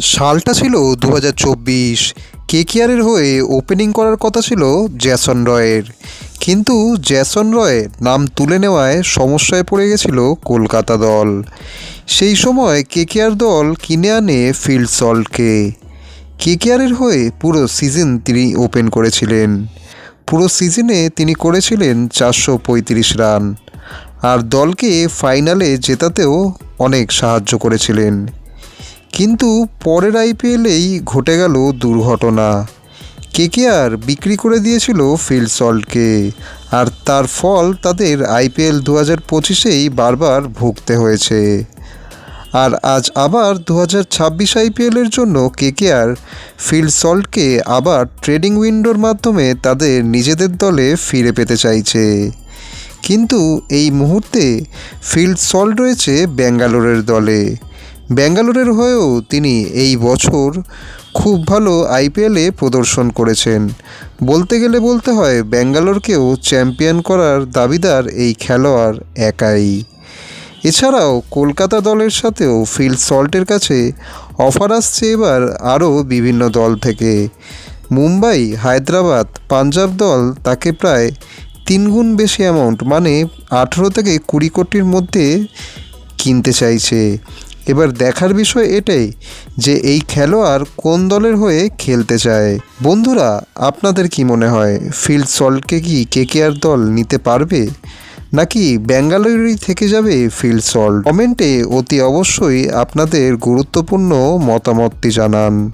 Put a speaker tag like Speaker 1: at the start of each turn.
Speaker 1: সালটা ছিল দু হাজার চব্বিশ। কেকেআরের হয়ে ওপেনিং করার কথা ছিল জ্যাসন রয়ের। কিন্তু জ্যাসন রয় নাম তুলে নেওয়ায় সমস্যায় পড়ে গেছিল কলকাতা দল। সেই সময় কেকেআর দল কিনে আনে ফিল্ড সল্টকে। কেকেআরের হয়ে পুরো সিজন তিনি ওপেন করেছিলেন। পুরো সিজনে তিনি করেছিলেন চারশো পঁয়ত্রিশ রান। আর দলকে ফাইনালে জেতাতেও অনেক সাহায্য করেছিলেন। কিন্তু পরের আইপিএলেই ঘটে গেল দুর্ঘটনা। কেকেআর বিক্রি করে দিয়েছিল ফিল্ড সল্টকে। আর তার ফল তাদের আইপিএল দু হাজার পঁচিশেই বারবার ভুগতে হয়েছে। আর আজ আবার দু হাজার ছাব্বিশ আইপিএলের জন্য কেকেআর ফিল্ড সল্টকে আবার ট্রেডিং উইন্ডোর মাধ্যমে তাদের নিজেদের দলে ফিরে পেতে চাইছে। কিন্তু এই মুহূর্তে ফিল্ড সল্ট রয়েছে ব্যাঙ্গালোরের দলে। ব্যাঙ্গালোরের হয়েও তিনি এই বছর খুব ভালো আইপিএলে প্রদর্শন করেছেন। বলতে গেলে বলতে হয়, ব্যাঙ্গালোরকেও চ্যাম্পিয়ন করার দাবিদার এই খেলোয়াড় একাই। এছাড়াও কলকাতা দলের সাথেও ফিল্ড সল্টের কাছে অফার আসছে এবার আরও বিভিন্ন দল থেকে। মুম্বাই, হায়দ্রাবাদ, পাঞ্জাব দল তাকে প্রায় তিনগুণ বেশি অ্যামাউন্ট মানে আঠেরো থেকে কুড়ি কোটির মধ্যে কিনতে চাইছে। এবার দেখার বিষয় এটাই যে এই খেলোয়াড় কোন দলের হয়ে খেলতে চায়। বন্ধুরা, আপনাদের কি মনে হয়? ফিল্ড সল্টকে কি কেকেআর দল নিতে পারবে? নাকি ব্যাঙ্গালোরই থেকে যাবে ফিল্ড সল্ট? কমেন্টে অতি অবশ্যই আপনাদের গুরুত্বপূর্ণ মতামতটি জানান।